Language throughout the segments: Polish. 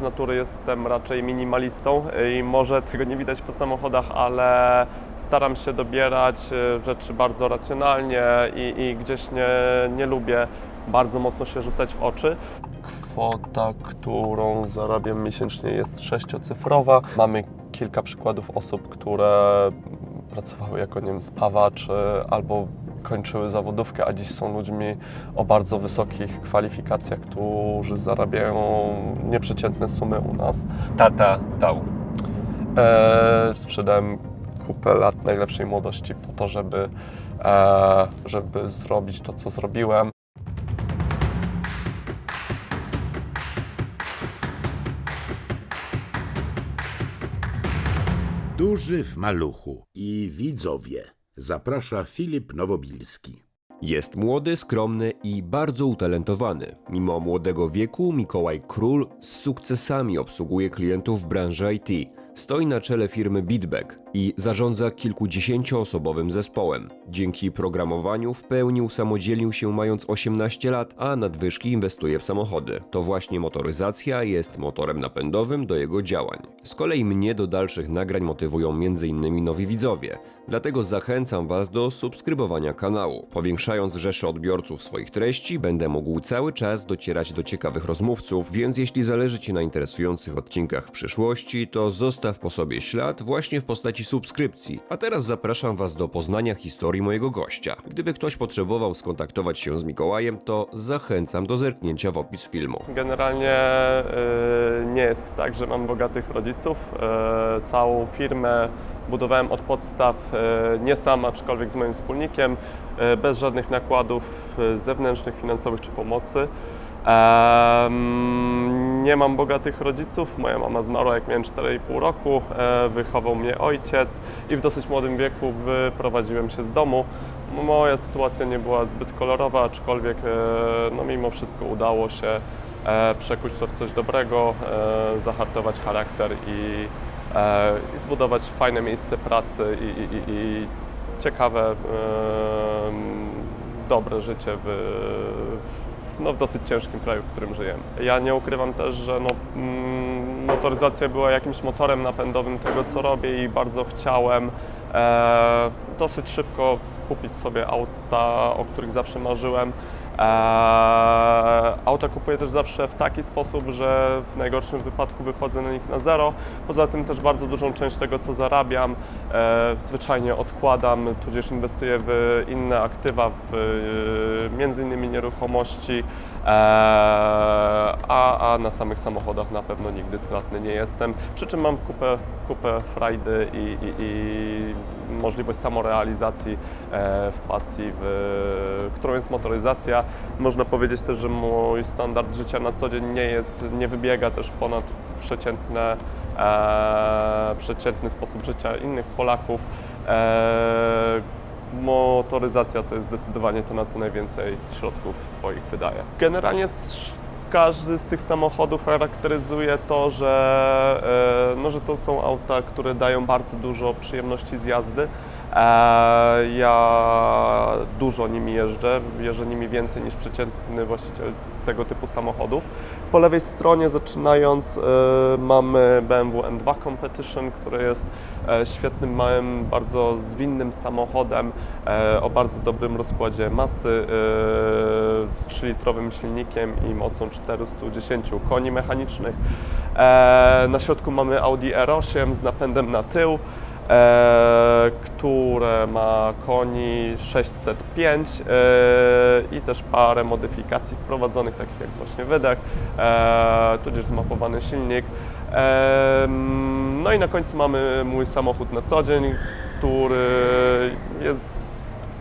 z natury jestem raczej minimalistą i może tego nie widać po samochodach, ale staram się dobierać e, rzeczy bardzo racjonalnie i, i gdzieś nie, nie lubię bardzo mocno się rzucać w oczy. Kwota, którą zarabiam miesięcznie jest sześciocyfrowa. Mamy kilka przykładów osób, które pracowały jako nie wiem, spawacz e, albo kończyły zawodówkę, a dziś są ludźmi o bardzo wysokich kwalifikacjach, którzy zarabiają nieprzeciętne sumy u nas. Tata dał. E, sprzedałem kupę lat najlepszej młodości po to, żeby, e, żeby zrobić to, co zrobiłem. Duży w maluchu i widzowie zaprasza Filip Nowobilski. Jest młody, skromny i bardzo utalentowany. Mimo młodego wieku, Mikołaj Król z sukcesami obsługuje klientów w branży IT. Stoi na czele firmy Bitback i zarządza kilkudziesięcioosobowym zespołem. Dzięki programowaniu w pełni usamodzielnił się mając 18 lat, a nadwyżki inwestuje w samochody. To właśnie motoryzacja jest motorem napędowym do jego działań. Z kolei mnie do dalszych nagrań motywują m.in. nowi widzowie. Dlatego zachęcam Was do subskrybowania kanału. Powiększając rzeszę odbiorców swoich treści, będę mógł cały czas docierać do ciekawych rozmówców, więc jeśli zależy Ci na interesujących odcinkach w przyszłości, to zostaw po sobie ślad właśnie w postaci subskrypcji. A teraz zapraszam Was do poznania historii mojego gościa. Gdyby ktoś potrzebował skontaktować się z Mikołajem, to zachęcam do zerknięcia w opis filmu. Generalnie y, nie jest tak, że mam bogatych rodziców. Y, całą firmę budowałem od podstaw y, nie sam, aczkolwiek z moim wspólnikiem, y, bez żadnych nakładów y, zewnętrznych, finansowych czy pomocy. Em, nie mam bogatych rodziców. Moja mama zmarła jak miałem 4,5 roku. E, wychował mnie ojciec i w dosyć młodym wieku wyprowadziłem się z domu. Moja sytuacja nie była zbyt kolorowa, aczkolwiek e, no, mimo wszystko udało się e, przekuć to w coś dobrego, zahartować charakter i, i zbudować fajne miejsce pracy i, i, i, ciekawe, dobre życie w, w no, w dosyć ciężkim kraju, w którym żyjemy. Ja nie ukrywam też, że no, mm, motoryzacja była jakimś motorem napędowym tego, co robię i bardzo chciałem e, dosyć szybko kupić sobie auta, o których zawsze marzyłem. E, auta kupuję też zawsze w taki sposób, że w najgorszym wypadku wychodzę na nich na zero. Poza tym też bardzo dużą część tego, co zarabiam, zwyczajnie odkładam, tudzież inwestuję w inne aktywa, w e, między innymi nieruchomości, e, a, a na samych samochodach na pewno nigdy stratny nie jestem. Przy czym mam kupę, kupę frajdy i, i, i możliwość samorealizacji e, w pasji, w, którą jest motoryzacja. Można powiedzieć też, że mój standard życia na co dzień nie jest, nie wybiega też ponad przeciętne, e, przeciętny sposób życia innych Polaków. E, motoryzacja to jest zdecydowanie to, na co najwięcej środków swoich wydaje. Generalnie każdy z tych samochodów charakteryzuje to, że, e, no, że to są auta, które dają bardzo dużo przyjemności z jazdy. E, Ja dużo nimi jeżdżę, jeżdżę nimi więcej niż przeciętny właściciel tego typu samochodów. Po lewej stronie zaczynając e, mamy BMW M2 Competition, który jest e, świetnym, małym, bardzo zwinnym samochodem e, o bardzo dobrym rozkładzie masy z 3-litrowym silnikiem i mocą 410 koni mechanicznych. Na środku mamy Audi R8 z napędem na tył które ma koni 605 e, i też parę modyfikacji wprowadzonych, takich jak właśnie wydech, e, tudzież zmapowany silnik. E, no i na końcu mamy mój samochód na co dzień, który jest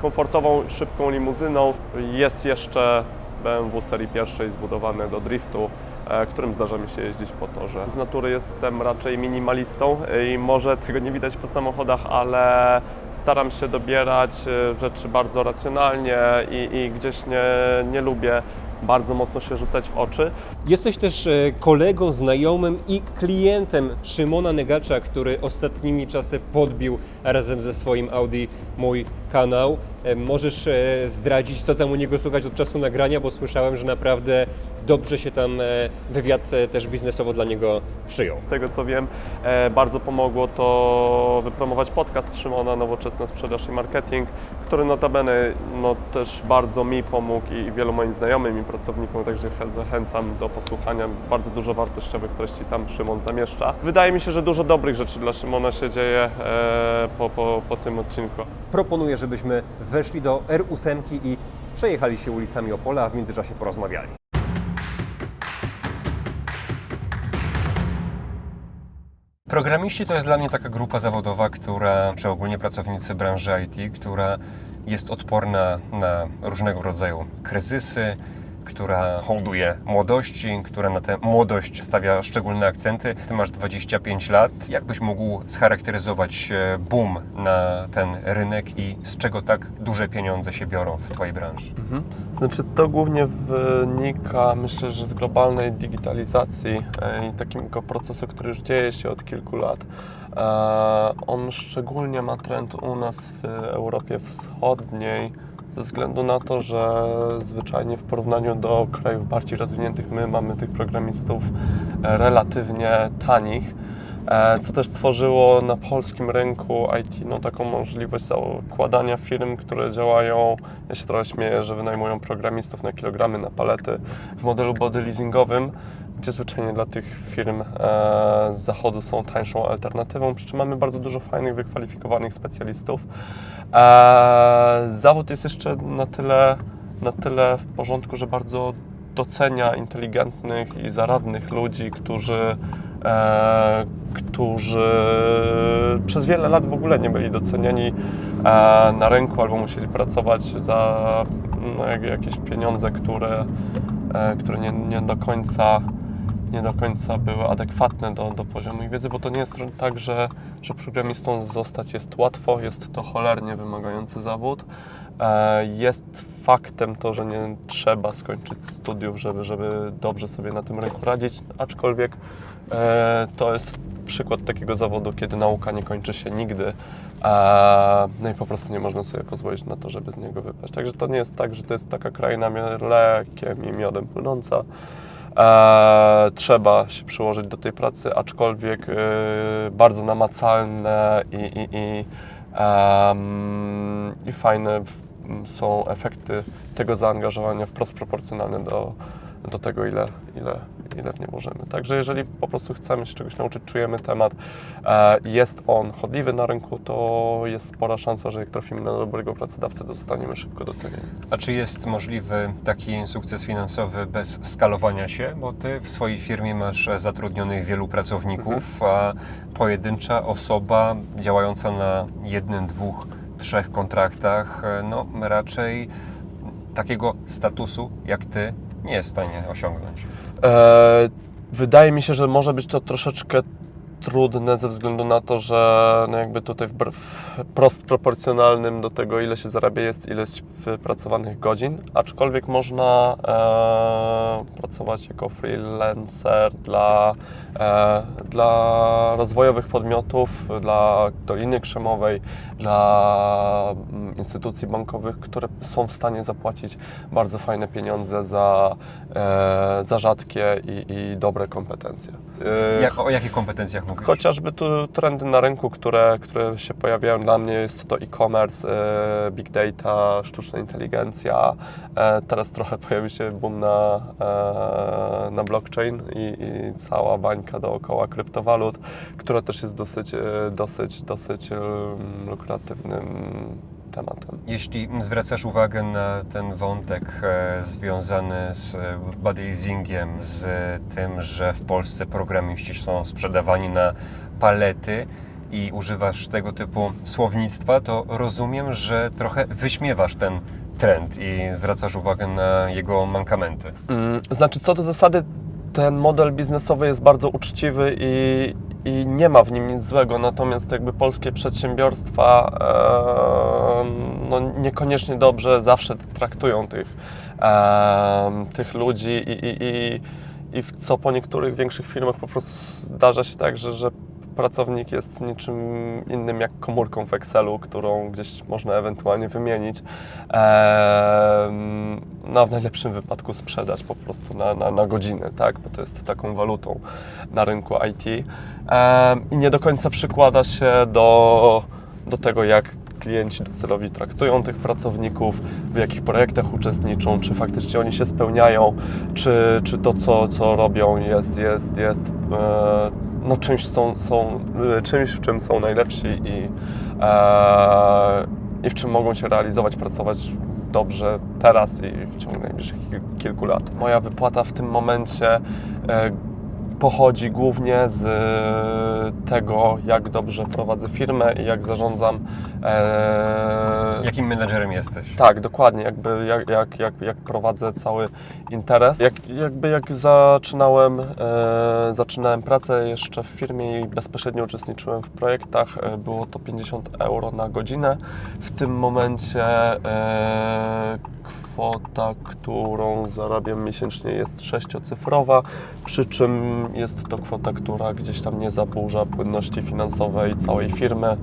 komfortową, szybką limuzyną. Jest jeszcze BMW serii pierwszej zbudowane do driftu, e, którym zdarza mi się jeździć po torze. Z natury jestem raczej minimalistą i może tego nie widać po samochodach, ale staram się dobierać e, rzeczy bardzo racjonalnie i, i gdzieś nie, nie lubię bardzo mocno się rzucać w oczy. Jesteś też e, kolegą, znajomym i klientem Szymona Negacza, który ostatnimi czasy podbił razem ze swoim Audi mój kanał. E, Możesz e, zdradzić, co tam u niego słychać od czasu nagrania, bo słyszałem, że naprawdę dobrze się tam e, wywiad też biznesowo dla niego przyjął. Z tego co wiem, bardzo pomogło to wypromować podcast Szymona Nowoczesna Sprzedaż i Marketing, który notabene no, też bardzo mi pomógł i wielu moim znajomym i pracownikom, także zachęcam do posłuchania. Bardzo dużo wartościowych treści tam Szymon zamieszcza. Wydaje mi się, że dużo dobrych rzeczy dla Szymona się dzieje po, po, po tym odcinku. Proponuję, żebyśmy weszli do R8 i przejechali się ulicami Opola, a w międzyczasie porozmawiali. Programiści to jest dla mnie taka grupa zawodowa, która, czy ogólnie pracownicy branży IT, która jest odporna na różnego rodzaju kryzysy, która hołduje młodości, która na tę młodość stawia szczególne akcenty. Ty masz 25 lat. Jak byś mógł scharakteryzować e, boom na ten rynek i z czego tak duże pieniądze się biorą w Twojej branży? Znaczy to głównie wynika, myślę, że z globalnej digitalizacji e, i takiego procesu, który już dzieje się od kilku lat. E, On szczególnie ma trend u nas w Europie Wschodniej ze względu na to, że zwyczajnie w porównaniu do krajów bardziej rozwiniętych my mamy tych programistów e, relatywnie tanich. E, co też stworzyło na polskim rynku IT no, taką możliwość zakładania firm, które działają, ja się trochę śmieję, że wynajmują programistów na kilogramy, na palety w modelu body leasingowym, gdzie zwyczajnie dla tych firm e, z zachodu są tańszą alternatywą, przy czym mamy bardzo dużo fajnych, wykwalifikowanych specjalistów. E, zawód jest jeszcze na tyle, na tyle w porządku, że bardzo docenia inteligentnych i zaradnych ludzi, którzy, e, którzy przez wiele lat w ogóle nie byli doceniani e, na rynku albo musieli pracować za no, jak, jakieś pieniądze, które, które nie, nie do końca nie do końca były adekwatne do, do poziomu ich wiedzy, bo to nie jest tak, że, że programistą zostać jest łatwo, jest to cholernie wymagający zawód. E, Jest faktem to, że nie trzeba skończyć studiów, żeby, żeby dobrze sobie na tym rynku radzić, aczkolwiek e, to jest przykład takiego zawodu, kiedy nauka nie kończy się nigdy. E, No i po prostu nie można sobie pozwolić na to, żeby z niego wypaść. Także to nie jest tak, że to jest taka kraina mlekiem i miodem płynąca. E, trzeba się przyłożyć do tej pracy, aczkolwiek e, bardzo namacalne i, i, i, i fajne są efekty tego zaangażowania wprost proporcjonalne do, do tego, ile, ile, ile w nie możemy. Także jeżeli po prostu chcemy się czegoś nauczyć, czujemy temat, e, jest on chodliwy na rynku, to jest spora szansa, że jak trafimy na dobrego pracodawcę, to zostaniemy szybko docenieni. A czy jest możliwy taki sukces finansowy bez skalowania się? Bo ty w swojej firmie masz zatrudnionych wielu pracowników, a pojedyncza osoba działająca na jednym, dwóch, trzech kontraktach, e, no raczej takiego statusu jak ty nie jest w stanie osiągnąć. E, wydaje mi się, że może być to troszeczkę trudne ze względu na to, że no jakby tutaj wbrew prost proporcjonalnym do tego, ile się zarabia, jest ileś wypracowanych godzin, aczkolwiek można e, pracować jako freelancer dla, e, dla rozwojowych podmiotów, dla Doliny Krzemowej, dla mm, instytucji bankowych, które są w stanie zapłacić bardzo fajne pieniądze za, e, za rzadkie i, i dobre kompetencje. E, Jak, o jakich kompetencjach mówisz? Chociażby tu trendy na rynku, które, które się pojawiają dla mnie, jest to e-commerce, e, big data, sztuczna inteligencja. E, Teraz trochę pojawi się boom na, e, na blockchain i, i cała bańka dookoła kryptowalut, która też jest dosyć, dosyć, dosyć lukratywnym tematem. Jeśli zwracasz uwagę na ten wątek e, związany z e, body leasingiem, z tym, że w Polsce programiści są sprzedawani na palety i używasz tego typu słownictwa, to rozumiem, że trochę wyśmiewasz ten trend i zwracasz uwagę na jego mankamenty. Mm, Znaczy, co do zasady, ten model biznesowy jest bardzo uczciwy i, i nie ma w nim nic złego, natomiast jakby polskie przedsiębiorstwa em, no, niekoniecznie dobrze zawsze traktują tych, em, tych ludzi i, i, i, i w co po niektórych większych firmach po prostu zdarza się tak, że, że pracownik jest niczym innym jak komórką w Excelu, którą gdzieś można ewentualnie wymienić. No, w najlepszym wypadku sprzedać po prostu na, na, na godzinę, tak? bo to jest taką walutą na rynku IT. I nie do końca przykłada się do, do tego, jak klienci docelowi traktują tych pracowników, w jakich projektach uczestniczą, czy faktycznie oni się spełniają, czy, czy to, co, co robią, jest, jest, jest e, no, czymś, są, są, e, czymś, w czym są najlepsi i, e, i w czym mogą się realizować, pracować dobrze teraz i w ciągu najbliższych kil- kilku lat. Moja wypłata w tym momencie pochodzi głównie z tego, jak dobrze prowadzę firmę i jak zarządzam. E, Jakim menedżerem jesteś? tak, dokładnie, jakby jak, jak, jak, jak prowadzę cały interes. Jak, jakby jak zaczynałem, e, zaczynałem pracę jeszcze w firmie i bezpośrednio uczestniczyłem w projektach, e, było to 50 euro na godzinę. W tym momencie e, kwota, którą zarabiam miesięcznie jest sześciocyfrowa, przy czym jest to kwota, która gdzieś tam nie zaburza płynności finansowej całej firmy.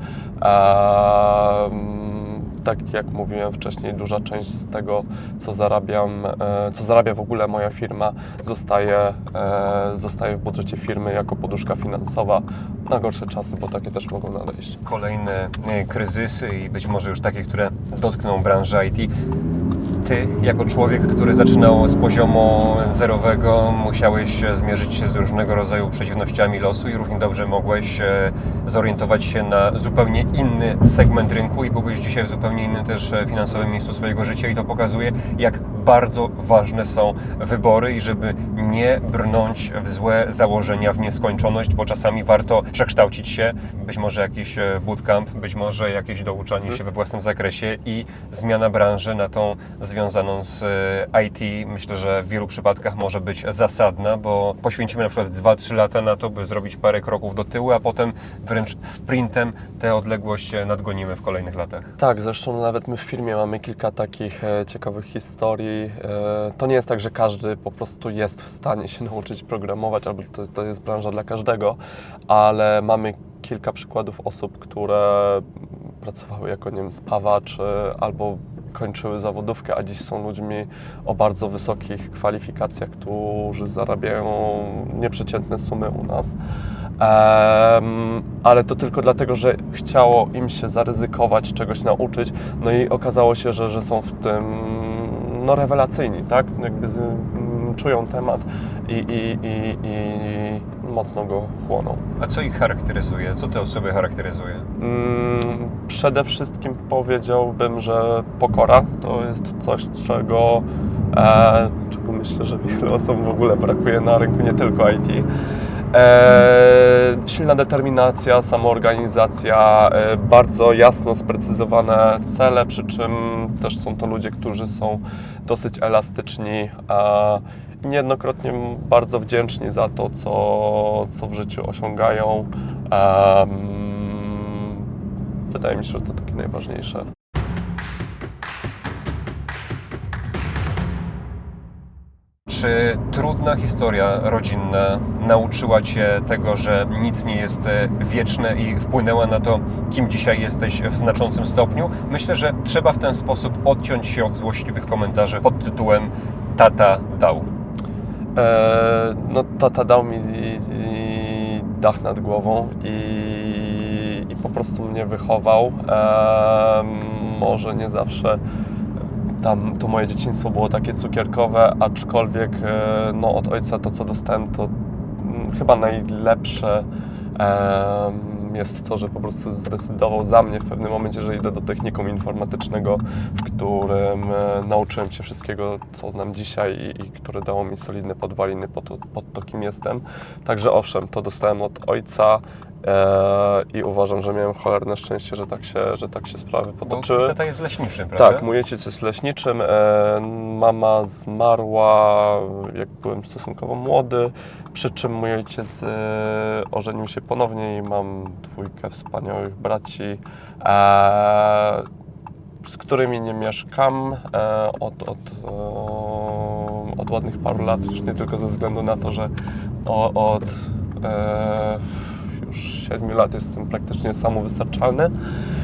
Tak jak mówiłem wcześniej, duża część z tego, co zarabiam, e, co zarabia w ogóle moja firma, zostaje, e, zostaje w budżecie firmy jako poduszka finansowa na gorsze czasy, bo takie też mogą nadejść. Kolejne e, kryzysy i być może już takie, które dotkną branży IT. Ty, jako człowiek, który zaczynał z poziomu zerowego, musiałeś zmierzyć się z różnego rodzaju przeciwnościami losu i równie dobrze mogłeś e, zorientować się na zupełnie inny segment rynku i byłbyś dzisiaj w zupełnie innym też e, finansowym miejscu swojego życia i to pokazuje, jak bardzo ważne są wybory i żeby nie brnąć w złe założenia, w nieskończoność, bo czasami warto przekształcić się, być może jakiś e, bootcamp, być może jakieś douczanie się we własnym zakresie i zmiana branży na tą związaną z e, IT, myślę, że w wielu przypadkach może być zasadna, bo poświęcimy na przykład 2-3 lata na to, by zrobić parę kroków do tyłu, a potem wręcz sprintem tę odległość nadgonimy w kolejnych latach. Tak, zresztą nawet my w firmie mamy kilka takich e, ciekawych historii. E, to nie jest tak, że każdy po prostu jest w stanie się nauczyć programować, albo to, to jest branża dla każdego, ale mamy kilka przykładów osób, które pracowały jako, nie wiem, spawacz albo kończyły zawodówkę, a dziś są ludźmi o bardzo wysokich kwalifikacjach, którzy zarabiają nieprzeciętne sumy u nas. Em, ale to tylko dlatego, że chciało im się zaryzykować, czegoś nauczyć, no i okazało się, że, że są w tym no, rewelacyjni, tak? Jakby z, mm, czują temat i, i, i, i mocno go chłoną. A co ich charakteryzuje? Co te osoby charakteryzuje? Mm, Przede wszystkim powiedziałbym, że pokora to jest coś, czego, e, czego myślę, że wiele osób w ogóle brakuje na rynku, nie tylko IT. E, silna determinacja, samoorganizacja, e, bardzo jasno sprecyzowane cele, przy czym też są to ludzie, którzy są dosyć elastyczni. E, i niejednokrotnie bardzo wdzięczni za to, co, co w życiu osiągają. Em, wydaje mi się, że to takie najważniejsze. Czy trudna historia rodzinna nauczyła Cię tego, że nic nie jest e, wieczne i wpłynęła na to, kim dzisiaj jesteś w znaczącym stopniu? Myślę, że trzeba w ten sposób odciąć się od złośliwych komentarzy pod tytułem Tata dał. E, no, tata dał mi i, i dach nad głową i, i po prostu mnie wychował. E, może nie zawsze tam to moje dzieciństwo było takie cukierkowe, aczkolwiek e, no, od ojca to, co dostałem, to mm, chyba najlepsze jest to, że po prostu zdecydował za mnie w pewnym momencie, że idę do technikum informatycznego, w którym e, nauczyłem się wszystkiego, co znam dzisiaj i, i które dało mi solidne podwaliny pod, pod to, kim jestem. Także owszem, to dostałem od ojca i uważam, że miałem cholerne szczęście, że tak się, że tak się sprawy Bo potoczyły. tata jest leśniczym, prawda? Tak, mój ojciec jest leśniczym. E, mama zmarła, jak byłem stosunkowo młody, przy czym mój ojciec e, ożenił się ponownie i mam dwójkę wspaniałych braci, e, z którymi nie mieszkam e, od, od, e, od ładnych paru lat, już nie tylko ze względu na to, że od e, już 7 lat jestem praktycznie samowystarczalny.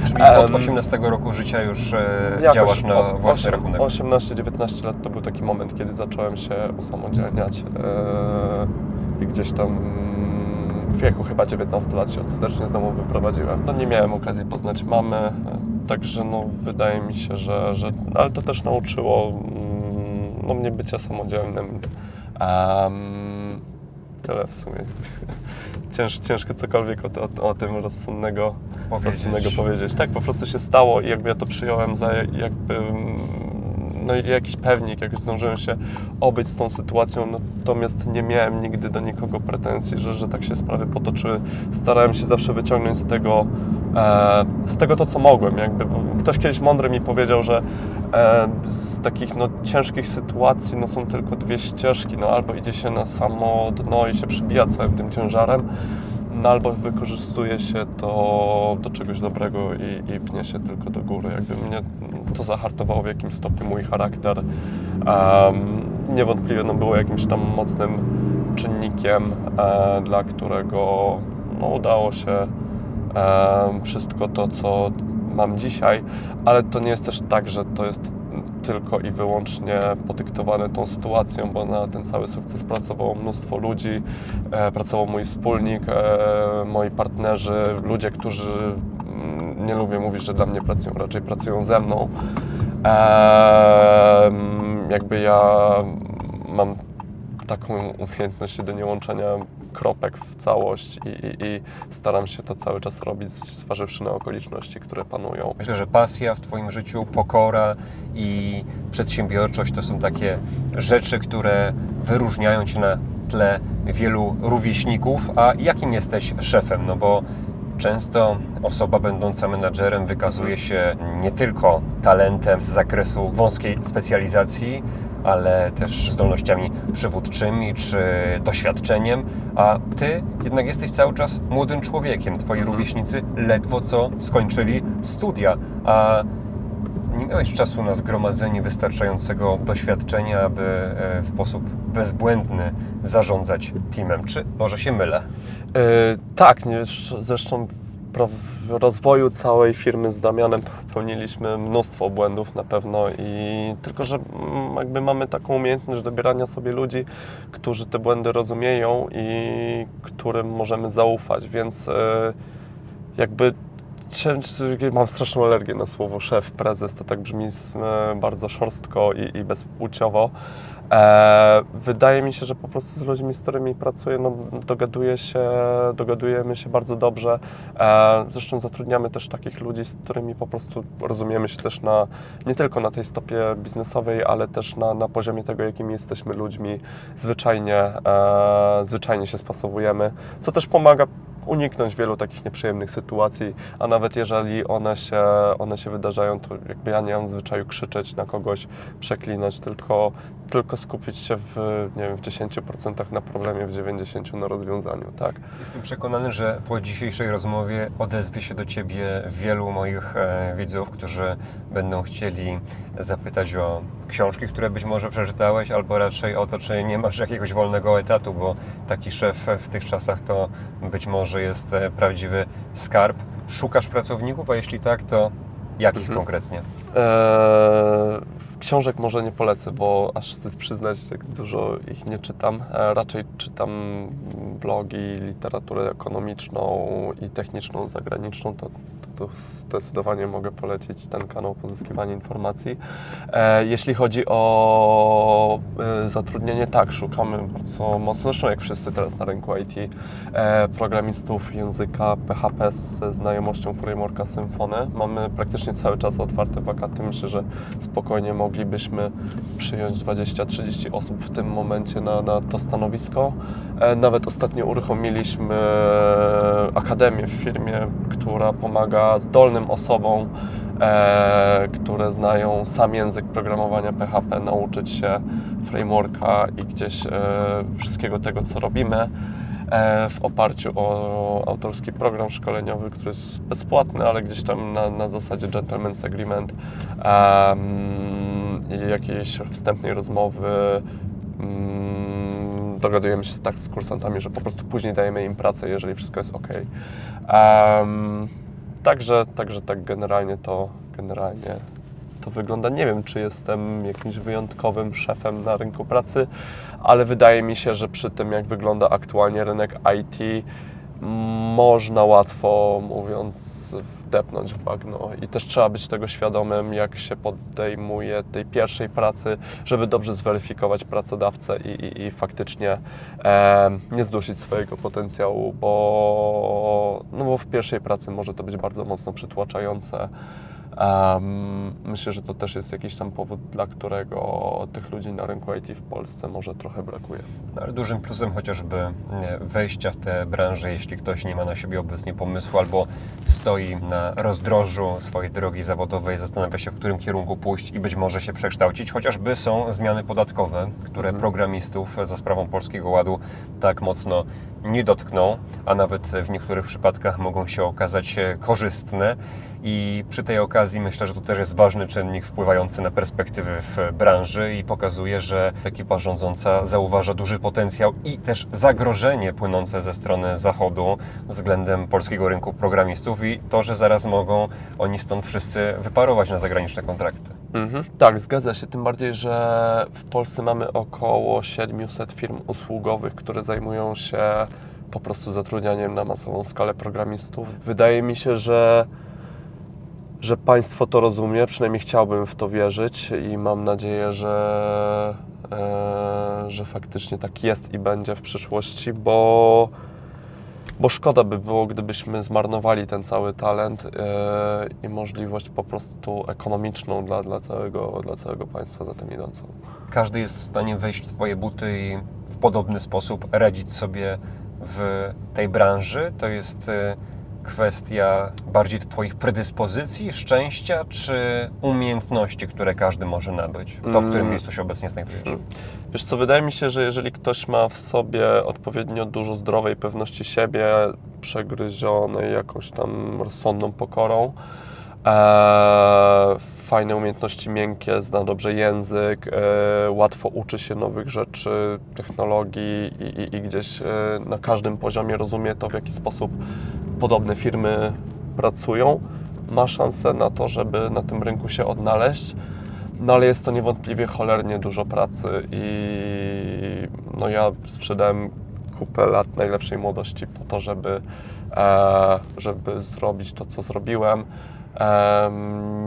Czyli od Em, 18 roku życia już e, działasz na własny rachunek. 18-19 lat to był taki moment, kiedy zacząłem się usamodzielniać e, i gdzieś tam w wieku chyba 19 lat się ostatecznie z domu wyprowadziłem. No nie miałem okazji poznać mamy, e, także no wydaje mi się, że, że ale to też nauczyło mm, no, mnie bycia samodzielnym. Em, tyle w sumie. Cięż, ciężko cokolwiek o, o, o tym rozsądnego Powiedzieć. rozsądnego powiedzieć. Tak, po prostu się stało i jakby ja to przyjąłem za jakby mm, no jakiś pewnik, jakoś zdążyłem się obyć z tą sytuacją, natomiast nie miałem nigdy do nikogo pretensji, że, że tak się sprawy potoczyły. Starałem się zawsze wyciągnąć z tego, z tego to, co mogłem. Jakby, ktoś kiedyś mądry mi powiedział, że e, z takich no, ciężkich sytuacji no, są tylko dwie ścieżki, no, albo idzie się na samo dno i się przybija całym tym ciężarem, no albo wykorzystuje się to do czegoś dobrego i, i pnie się tylko do góry. Jakby mnie to zahartowało w jakimś stopniu mój charakter. Um, niewątpliwie no, było jakimś tam mocnym czynnikiem, e, dla którego no, udało się e, wszystko to, co mam dzisiaj, ale to nie jest też tak, że to jest tylko i wyłącznie podyktowane tą sytuacją, bo na ten cały sukces pracowało mnóstwo ludzi, e, pracował mój wspólnik, e, moi partnerzy, ludzie, którzy mm, nie lubię mówić, że dla mnie pracują, raczej pracują ze mną. Jakby ja mam taką umiejętność jedynie łączenia kropek w całość i, i, i staram się to cały czas robić, zważywszy na okoliczności, które panują. Myślę, że pasja w Twoim życiu, pokora i przedsiębiorczość to są takie rzeczy, które wyróżniają Cię na tle wielu rówieśników. A jakim jesteś szefem? No bo często osoba będąca menadżerem wykazuje się nie tylko talentem z zakresu wąskiej specjalizacji, ale też zdolnościami przywódczymi czy doświadczeniem, a ty jednak jesteś cały czas młodym człowiekiem. Twoi rówieśnicy ledwo co skończyli studia, a nie miałeś czasu na zgromadzenie wystarczającego doświadczenia, aby e, w sposób bezbłędny zarządzać teamem. Czy może się mylę? E, tak, nie, zresztą w rozwoju całej firmy z Damianem popełniliśmy mnóstwo błędów na pewno i tylko, że mm, jakby mamy taką umiejętność dobierania sobie ludzi, którzy te błędy rozumieją i którym możemy zaufać, więc e, jakby mam straszną alergię na słowo szef, prezes, to tak brzmi e, bardzo szorstko i, i bezpłciowo. E, wydaje mi się, że po prostu z ludźmi, z którymi pracuję, no, dogaduję się, dogadujemy się bardzo dobrze. E, zresztą zatrudniamy też takich ludzi, z którymi po prostu rozumiemy się też na, nie tylko na tej stopie biznesowej, ale też na, na poziomie tego, jakimi jesteśmy ludźmi. Zwyczajnie, e, zwyczajnie się spasowujemy, co też pomaga uniknąć wielu takich nieprzyjemnych sytuacji, a nawet jeżeli one się, one się wydarzają, to jakby ja nie mam zwyczaju krzyczeć na kogoś, przeklinać, tylko, tylko skupić się w, nie wiem, w 10% na problemie, w 90% na rozwiązaniu, tak? Jestem przekonany, że po dzisiejszej rozmowie odezwie się do Ciebie wielu moich e, widzów, którzy będą chcieli zapytać o książki, które być może przeczytałeś, albo raczej o to, czy nie masz jakiegoś wolnego etatu, bo taki szef w tych czasach to być może jest e, prawdziwy skarb. Szukasz pracowników, a jeśli tak, to jakich Mhm. konkretnie? Eee, książek może nie polecę, bo aż wstyd przyznać, tak dużo ich nie czytam. E, raczej czytam blogi, literaturę ekonomiczną i techniczną, zagraniczną. To, to, to zdecydowanie mogę polecić ten kanał Pozyskiwanie Informacji. E, jeśli chodzi o e, zatrudnienie, tak, szukamy bardzo mocno, zresztą jak wszyscy teraz na rynku IT, programistów języka PHP ze znajomością frameworka Symfony. Mamy praktycznie cały czas otwarte wakaty. Myślę, że spokojnie moglibyśmy przyjąć 20-30 osób w tym momencie na, na to stanowisko. E, Nawet ostatnio uruchomiliśmy akademię w firmie, która pomaga zdolnym osobom, e, które znają sam język programowania PHP, nauczyć się frameworka i gdzieś e, wszystkiego tego, co robimy e, w oparciu o autorski program szkoleniowy, który jest bezpłatny, ale gdzieś tam na, na zasadzie gentleman's agreement em, i jakiejś wstępnej rozmowy mm, dogadujemy się tak z kursantami, że po prostu później dajemy im pracę, jeżeli wszystko jest ok. Em, także, także tak generalnie to generalnie to wygląda. Nie wiem, czy jestem jakimś wyjątkowym szefem na rynku pracy, ale wydaje mi się, że przy tym, jak wygląda aktualnie rynek IT, można łatwo mówiąc wdepnąć w bagno i też trzeba być tego świadomym, jak się podejmuje tej pierwszej pracy, żeby dobrze zweryfikować pracodawcę i, i, i faktycznie e, nie zdusić swojego potencjału, bo, no bo w pierwszej pracy może to być bardzo mocno przytłaczające. Em, myślę, że to też jest jakiś tam powód, dla którego tych ludzi na rynku IT w Polsce może trochę brakuje. No, ale dużym plusem chociażby nie, wejścia w tę branżę, jeśli ktoś nie ma na siebie obecnie pomysłu albo stoi na rozdrożu swojej drogi zawodowej, zastanawia się, w którym kierunku pójść i być może się przekształcić, chociażby są zmiany podatkowe, które programistów za sprawą Polskiego Ładu tak mocno nie dotkną, a nawet w niektórych przypadkach mogą się okazać e, korzystne. I przy tej okazji myślę, że to też jest ważny czynnik wpływający na perspektywy w branży i pokazuje, że ekipa rządząca zauważa duży potencjał i też zagrożenie płynące ze strony Zachodu względem polskiego rynku programistów i to, że zaraz mogą oni stąd wszyscy wyparować na zagraniczne kontrakty. Mhm. Tak, zgadza się. Tym bardziej, że w Polsce mamy około 700 firm usługowych, które zajmują się po prostu zatrudnianiem na masową skalę programistów. Wydaje mi się, że, że państwo to rozumie, przynajmniej chciałbym w to wierzyć i mam nadzieję, że, e, że faktycznie tak jest i będzie w przyszłości, bo bo szkoda by było, gdybyśmy zmarnowali ten cały talent e, i możliwość po prostu ekonomiczną dla, dla, całego, dla całego państwa za tym idącą. Każdy jest w stanie wejść w swoje buty i w podobny sposób radzić sobie w tej branży. To jest y, kwestia bardziej Twoich predyspozycji, szczęścia, czy umiejętności, które każdy może nabyć? To, w którym Mm. miejscu się obecnie znajdujesz? Wiesz co, wydaje mi się, że jeżeli ktoś ma w sobie odpowiednio dużo zdrowej pewności siebie, przegryzionej jakąś tam rozsądną pokorą, e, fajne umiejętności miękkie, zna dobrze język, e, łatwo uczy się nowych rzeczy, technologii i, i, i gdzieś e, na każdym poziomie rozumie to, w jaki sposób podobne firmy pracują, ma szansę na to, żeby na tym rynku się odnaleźć. No ale jest to niewątpliwie cholernie dużo pracy i no ja sprzedałem kupę lat najlepszej młodości po to, żeby, e, żeby zrobić to, co zrobiłem, em,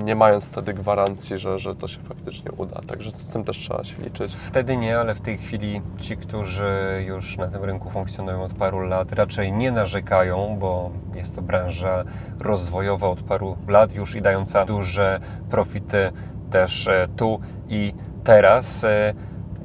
nie mając wtedy gwarancji, że, że to się faktycznie uda. Także z tym też trzeba się liczyć. Wtedy nie, ale w tej chwili ci, którzy już na tym rynku funkcjonują od paru lat, raczej nie narzekają, bo jest to branża rozwojowa od paru lat już i dająca duże profity też e, tu i teraz.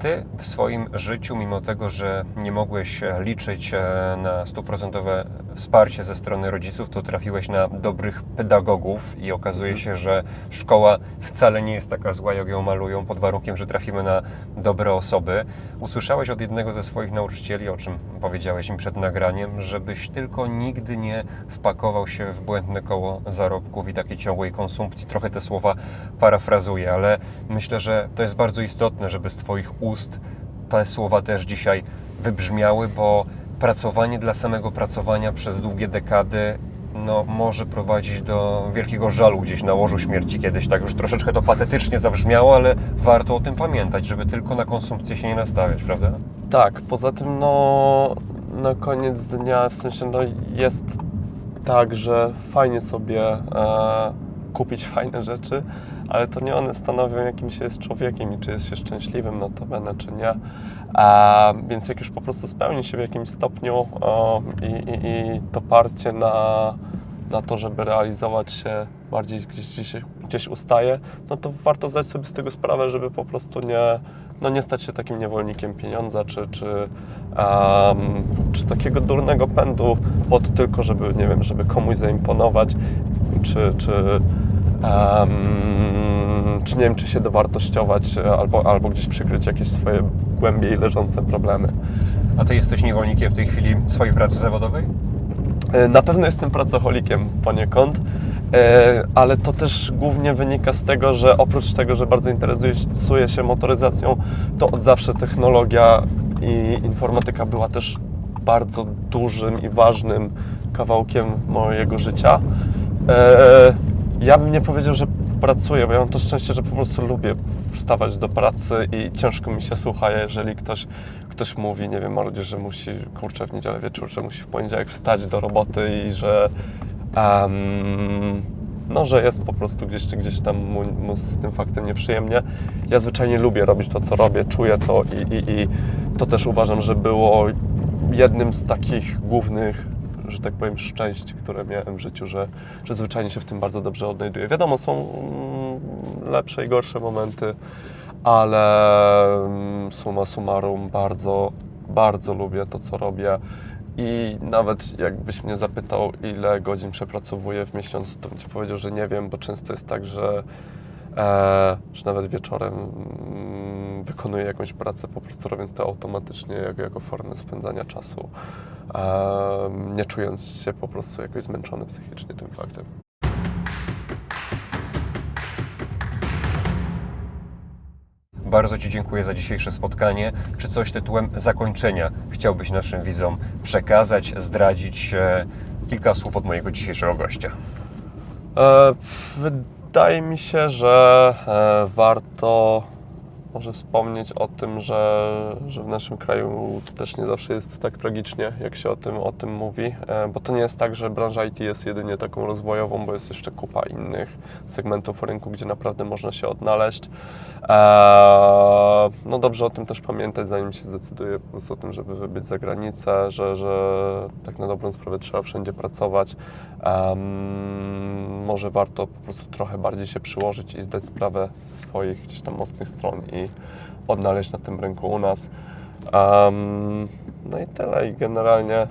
Ty w swoim życiu, mimo tego, że nie mogłeś e, liczyć e, na stuprocentowe wsparcie ze strony rodziców, to trafiłeś na dobrych pedagogów i okazuje się, że szkoła wcale nie jest taka zła, jak ją malują, pod warunkiem, że trafimy na dobre osoby. Usłyszałeś od jednego ze swoich nauczycieli, o czym powiedziałeś im przed nagraniem, żebyś tylko nigdy nie wpakował się w błędne koło zarobków i takiej ciągłej konsumpcji. Trochę te słowa parafrazuję, ale myślę, że to jest bardzo istotne, żeby z Twoich ust te słowa też dzisiaj wybrzmiały, bo pracowanie dla samego pracowania przez długie dekady no, może prowadzić do wielkiego żalu gdzieś na łożu śmierci kiedyś. Tak już troszeczkę to patetycznie zabrzmiało, ale warto o tym pamiętać, żeby tylko na konsumpcję się nie nastawiać, prawda? Tak, poza tym no na koniec dnia w sensie no jest tak, że fajnie sobie e, kupić fajne rzeczy, ale to nie one stanowią jakim się jest człowiekiem i czy jest się szczęśliwym notabene, czy nie. A, więc jak już po prostu spełni się w jakimś stopniu o, i, i, i to na, na to, żeby realizować się bardziej gdzieś, gdzieś, gdzieś ustaje, no to warto zdać sobie z tego sprawę, żeby po prostu nie, no nie stać się takim niewolnikiem pieniądza, czy, czy, em, czy takiego durnego pędu pod tylko, żeby, nie wiem, żeby komuś zaimponować, czy, czy, em, czy nie wiem, czy się dowartościować, e, albo, albo gdzieś przykryć jakieś swoje głębiej leżące problemy. A Ty jesteś niewolnikiem w tej chwili swojej pracy zawodowej? E, Na pewno jestem pracocholikiem poniekąd, e, ale to też głównie wynika z tego, że oprócz tego, że bardzo interesuję się motoryzacją, to od zawsze technologia i informatyka była też bardzo dużym i ważnym kawałkiem mojego życia. Ja bym nie powiedział, że pracuję, bo ja mam to szczęście, że po prostu lubię wstawać do pracy i ciężko mi się słucha, jeżeli ktoś, ktoś mówi, nie wiem, marudzisz, że musi, kurczę, w niedzielę wieczór, że musi w poniedziałek wstać do roboty i że em, no, że jest po prostu gdzieś, czy gdzieś tam mu, mu z tym faktem nieprzyjemnie. Ja zwyczajnie lubię robić to, co robię, czuję to i, i, i to też uważam, że było jednym z takich głównych, że tak powiem, szczęść, które miałem w życiu, że, że zwyczajnie się w tym bardzo dobrze odnajduję. Wiadomo, są mm, lepsze i gorsze momenty, ale mm, summa summarum bardzo, bardzo lubię to, co robię. I nawet jakbyś mnie zapytał, ile godzin przepracowuję w miesiącu, to bym ci powiedział, że nie wiem, bo często jest tak, że, że nawet wieczorem mm, wykonuję jakąś pracę, po prostu robiąc to automatycznie, jako, jako formę spędzania czasu, e, nie czując się po prostu jakoś zmęczony psychicznie tym faktem. Bardzo Ci dziękuję za dzisiejsze spotkanie. Czy coś tytułem zakończenia chciałbyś naszym widzom przekazać, zdradzić e, kilka słów od mojego dzisiejszego gościa? E, wydaje mi się, że e, warto może wspomnieć o tym, że, że w naszym kraju też nie zawsze jest tak tragicznie, jak się o tym, o tym mówi, e, bo to nie jest tak, że branża IT jest jedynie taką rozwojową, bo jest jeszcze kupa innych segmentów rynku, gdzie naprawdę można się odnaleźć. E, No dobrze o tym też pamiętać, zanim się zdecyduje po prostu o tym, żeby wybyć za granicę, że, że tak na dobrą sprawę trzeba wszędzie pracować. Może warto po prostu trochę bardziej się przyłożyć i zdać sprawę ze swoich gdzieś tam mocnych stron i odnaleźć na tym rynku u nas. Em, no i tyle. I generalnie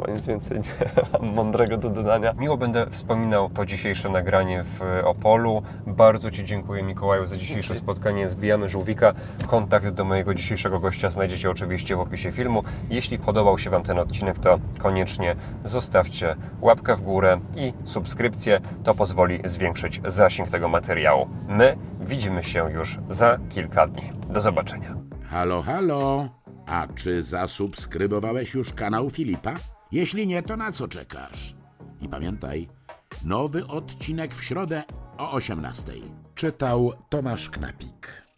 chyba nic więcej nie mam mądrego do dodania. Miło będę wspominał to dzisiejsze nagranie w Opolu. Bardzo Ci dziękuję Mikołaju za dzisiejsze spotkanie. Zbijamy żółwika. Kontakt do mojego dzisiejszego gościa znajdziecie oczywiście w opisie filmu. Jeśli podobał się Wam ten odcinek, to koniecznie zostawcie łapkę w górę i subskrypcję. To pozwoli zwiększyć zasięg tego materiału. My widzimy się już za kilka dni. Do zobaczenia. Halo, halo. A czy zasubskrybowałeś już kanał Filipa? Jeśli nie, to na co czekasz? I pamiętaj, nowy odcinek w środę o 18:00. Czytał Tomasz Knapik.